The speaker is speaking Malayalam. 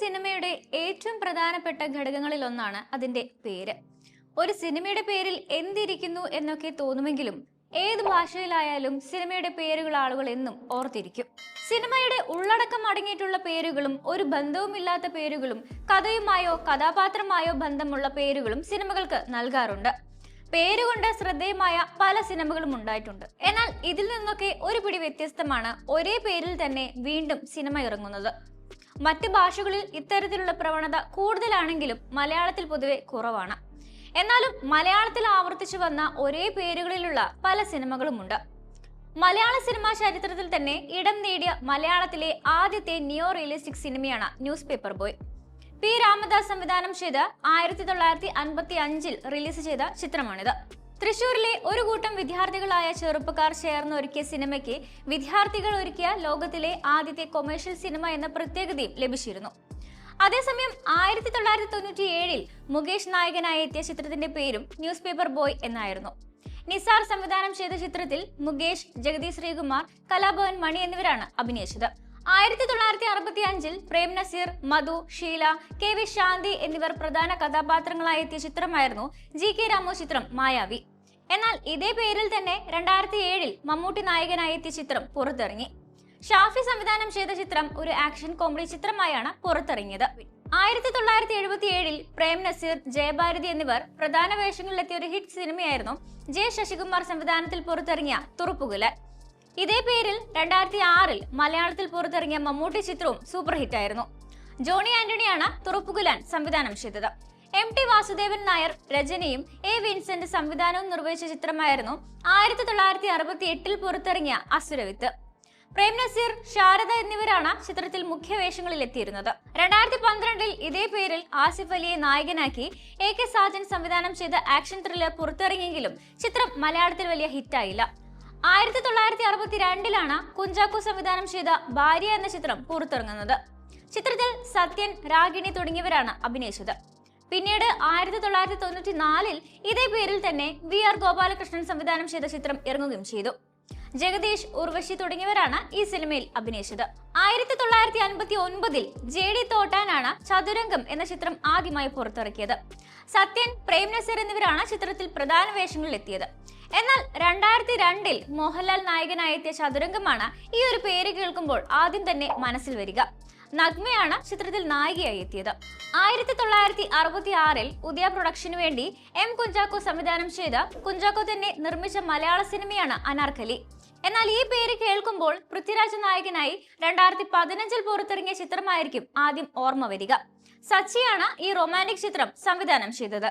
സിനിമയുടെ ഏറ്റവും പ്രധാനപ്പെട്ട ഘടകങ്ങളിൽ ഒന്നാണ് അതിന്റെ പേര്. ഒരു സിനിമയുടെ പേരിൽ എന്തിരിക്കുന്നു എന്നൊക്കെ തോന്നുമെങ്കിലും ഏത് ഭാഷയിലായാലും സിനിമയുടെ പേരുകൾ ആളുകൾ എന്നും ഓർത്തിരിക്കും. സിനിമയുടെ ഉള്ളടക്കം അടങ്ങിയിട്ടുള്ള പേരുകളും ഒരു ബന്ധവുമില്ലാത്ത പേരുകളും കഥയുമായോ കഥാപാത്രമായോ ബന്ധമുള്ള പേരുകളും സിനിമകൾക്ക് നൽകാറുണ്ട്. പേരുകൊണ്ട് ശ്രദ്ധേയമായ പല സിനിമകളും ഉണ്ടായിട്ടുണ്ട്. എന്നാൽ ഇതിൽ നിന്നൊക്കെ ഒരു പിടി വ്യത്യസ്തമാണ്. ഒരേ പേരിൽ തന്നെ വീണ്ടും സിനിമ ഇറങ്ങുന്നത്. മറ്റ് ഭാഷകളിൽ ഇത്തരത്തിലുള്ള പ്രവണത കൂടുതലാണെങ്കിലും മലയാളത്തിൽ പൊതുവെ കുറവാണ്. എന്നാലും മലയാളത്തിൽ ആവർത്തിച്ചു വന്ന ഒരേ പേരുകളിലുള്ള പല സിനിമകളുമുണ്ട്. മലയാള സിനിമാ ചരിത്രത്തിൽ തന്നെ ഇടം നേടിയ മലയാളത്തിലെ ആദ്യത്തെ നിയോ റിയലിസ്റ്റിക് സിനിമയാണ് newspaper boy P. Ramadas സംവിധാനം ചെയ്ത് ആയിരത്തി തൊള്ളായിരത്തി അൻപത്തി അഞ്ചിൽ റിലീസ് ചെയ്ത ചിത്രമാണിത്. തൃശൂരിലെ ഒരു കൂട്ടം വിദ്യാർത്ഥികളായ ചെറുപ്പക്കാർ ചേർന്ന് ഒരുക്കിയ സിനിമയ്ക്ക് വിദ്യാർത്ഥികൾ ഒരുക്കിയ ലോകത്തിലെ ആദ്യത്തെ കൊമേഴ്ഷ്യൽ സിനിമ എന്ന പ്രത്യേകതയും ലഭിച്ചിരുന്നു. അതേസമയം ആയിരത്തി തൊള്ളായിരത്തി തൊണ്ണൂറ്റി ഏഴിൽ മുകേഷ് നായകനായി എത്തിയ ചിത്രത്തിന്റെ പേരും ന്യൂസ് പേപ്പർ ബോയ് എന്നായിരുന്നു. നിസാർ സംവിധാനം ചെയ്ത ചിത്രത്തിൽ മുകേഷ് ജഗതി ശ്രീകുമാർ കലാഭവൻ മണി എന്നിവരാണ് അഭിനയിച്ചത്. ആയിരത്തി തൊള്ളായിരത്തി അറുപത്തി അഞ്ചിൽ പ്രേം നസീർ മധു ഷീല കെ വി ശാന്തി എന്നിവർ പ്രധാന കഥാപാത്രങ്ങളായി എത്തിയ ചിത്രമായിരുന്നു ജി കെ രാമു ചിത്രം മായാവി. എന്നാൽ ഇതേ പേരിൽ തന്നെ രണ്ടായിരത്തി ഏഴിൽ മമ്മൂട്ടി നായകനായി എത്തിയ ചിത്രം പുറത്തിറങ്ങി. ഷാഫി സംവിധാനം ചെയ്ത ചിത്രം ഒരു ആക്ഷൻ കോമഡി ചിത്രമായാണ് പുറത്തിറങ്ങിയത്. ആയിരത്തി തൊള്ളായിരത്തി എഴുപത്തി ഏഴിൽ പ്രേം നസീർ ജയഭാരതി എന്നിവർ പ്രധാന വേഷങ്ങളിലെത്തിയ ഒരു ഹിറ്റ് സിനിമയായിരുന്നു ജെ ശശികുമാർ സംവിധാനത്തിൽ പുറത്തിറങ്ങിയ തുറുപ്പുകുലൻ. ഇതേ പേരിൽ രണ്ടായിരത്തി ആറിൽ മലയാളത്തിൽ പുറത്തിറങ്ങിയ മമ്മൂട്ടി ചിത്രവും സൂപ്പർ ഹിറ്റായിരുന്നു ജോണി ആന്റണിയാണ് തുറുപ്പുകുലാൻ സംവിധാനം ചെയ്തത്. എം ടി വാസുദേവൻ നായർ രചനയും എ വിൻസെന്റ് സംവിധാനവും നിർവഹിച്ച ചിത്രമായിരുന്നു ആയിരത്തി തൊള്ളായിരത്തി അറുപത്തി എട്ടിൽ പുറത്തിറങ്ങിയ അസുരവിത്ത്. പ്രേം നസീർ ശാരദ എന്നിവരാണ് ചിത്രത്തിൽ മുഖ്യ വേഷങ്ങളിൽ എത്തിയിരുന്നത്. രണ്ടായിരത്തി പന്ത്രണ്ടിൽ ഇതേ പേരിൽ ആസിഫ് അലിയെ നായകനാക്കി എ കെ സാജൻ സംവിധാനം ചെയ്ത ആക്ഷൻ ത്രില്ലർ പുറത്തിറങ്ങിയെങ്കിലും ചിത്രം മലയാളത്തിൽ വലിയ ഹിറ്റായില്ല. ആയിരത്തി തൊള്ളായിരത്തി അറുപത്തി രണ്ടിലാണ് കുഞ്ചാക്കോ സംവിധാനം ചെയ്ത ഭാര്യ എന്ന ചിത്രം പുറത്തിറങ്ങുന്നത്. ചിത്രത്തിൽ സത്യൻ രാഗിണി തുടങ്ങിയവരാണ് അഭിനയിച്ചത്. പിന്നീട് ആയിരത്തി തൊള്ളായിരത്തി തൊണ്ണൂറ്റി നാലിൽ ഇതേ പേരിൽ തന്നെ വി ആർ ഗോപാലകൃഷ്ണൻ സംവിധാനം ചെയ്ത ചിത്രം ഇറങ്ങുകയും ചെയ്തു. ജഗദീഷ് ഉർവശി തുടങ്ങിയവരാണ് ഈ സിനിമയിൽ അഭിനയിച്ചത്. ആയിരത്തി തൊള്ളായിരത്തി അൻപത്തി ഒൻപതിൽ ജെ ഡി തോട്ടാനാണ് ചതുരംഗം എന്ന ചിത്രം ആദ്യമായി പുറത്തിറക്കിയത്. സത്യൻ പ്രേം നസീർ എന്നിവരാണ് ചിത്രത്തിൽ പ്രധാന വേഷങ്ങളിൽ എത്തിയത്. എന്നാൽ രണ്ടായിരത്തി രണ്ടിൽ മോഹൻലാൽ നായകനായെത്തിയ ചതുരംഗമാണ് ഈ ഒരു പേര് കേൾക്കുമ്പോൾ ആദ്യം തന്നെ മനസ്സിൽ വരിക. നഗ്മയാണ് ചിത്രത്തിൽ നായികയായി എത്തിയത്. ആയിരത്തി തൊള്ളായിരത്തി അറുപത്തി ആറിൽ ഉദയ പ്രൊഡക്ഷന് വേണ്ടി എം കുഞ്ചാക്കോ സംവിധാനം ചെയ്ത കുഞ്ചാക്കോ തന്നെ നിർമ്മിച്ച മലയാള സിനിമയാണ് അനാർക്കലി. എന്നാൽ ഈ പേര് കേൾക്കുമ്പോൾ പൃഥ്വിരാജ് നായകനായി രണ്ടായിരത്തി പതിനഞ്ചിൽ പുറത്തിറങ്ങിയ ചിത്രമായിരിക്കും ആദ്യം ഓർമ്മ വരിക. സച്ചിയാണ് ഈ റൊമാന്റിക് ചിത്രം സംവിധാനം ചെയ്തത്.